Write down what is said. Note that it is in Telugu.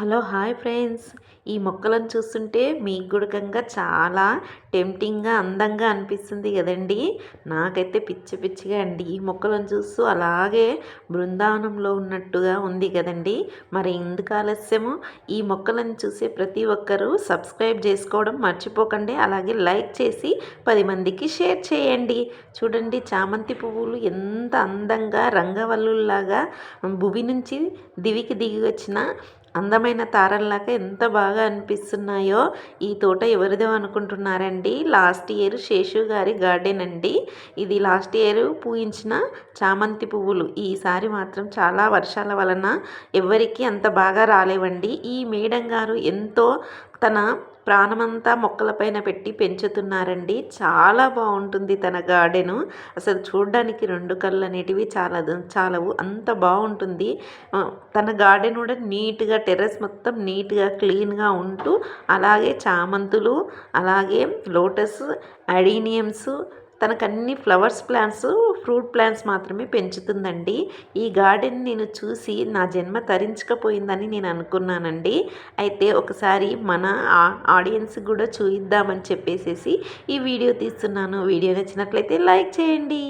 Hello hi friends. ఈ మొక్కలను చూస్తుంటే మీకు గుడకంగా చాలా టెంప్టింగ్గా అందంగా అనిపిస్తుంది కదండి. నాకైతే పిచ్చి పిచ్చిగా అండి. ఈ మొక్కలను చూస్తూ అలాగే బృందావనంలో ఉన్నట్టుగా ఉంది కదండి. మరి ఎందుకు ఆలస్యము? ఈ మొక్కలను చూసే ప్రతి ఒక్కరూ సబ్స్క్రైబ్ చేసుకోవడం మర్చిపోకండి. అలాగే లైక్ చేసి పది మందికి షేర్ చేయండి. చూడండి చామంతి పువ్వులు ఎంత అందంగా రంగవల్లుల్లాగా భువి నుంచి దివికి దిగి వచ్చిన అందమైన తారల్లాగా ఎంత బాగా అనిపిస్తున్నాయో ఈ తోట ఎవరిదో అనుకుంటున్నారండి. లాస్ట్ ఇయర్ శేషు గారి గార్డెన్ అండి. ఇది లాస్ట్ ఇయర్ పూయించిన చామంతి పువ్వులు. ఈసారి మాత్రం చాలా వర్షాల వలన ఎవరికి అంత బాగా రాలేవండి. ఈ మేడం గారు ఎంతో తన ప్రాణమంతా మొక్కలపైన పెట్టి పెంచుతున్నారండి. చాలా బాగుంటుంది తన గార్డెను. అసలు చూడడానికి రెండు కళ్ళు అనేటివి చాలా చాలవు. అంత బాగుంటుంది. తన గార్డెన్ కూడా నీట్గా టెర్రస్ మొత్తం నీట్గా క్లీన్గా ఉంటూ అలాగే చామంతులు అలాగే లోటస్ అడీనియమ్స్ తనకు అన్ని ఫ్లవర్స్ ప్లాంట్స్ ఫ్రూట్ ప్లాంట్స్ మాత్రమే పెంచుతుందండి. ఈ గార్డెన్ నేను చూసి నా జన్మ తరించకపోయిందని నేను అనుకున్నానండి. అయితే ఒకసారి మన ఆడియన్స్ కూడా చూయిద్దామని చెప్పేసేసి ఈ వీడియో తీస్తున్నాను. వీడియో నచ్చినట్లయితే లైక్ చేయండి.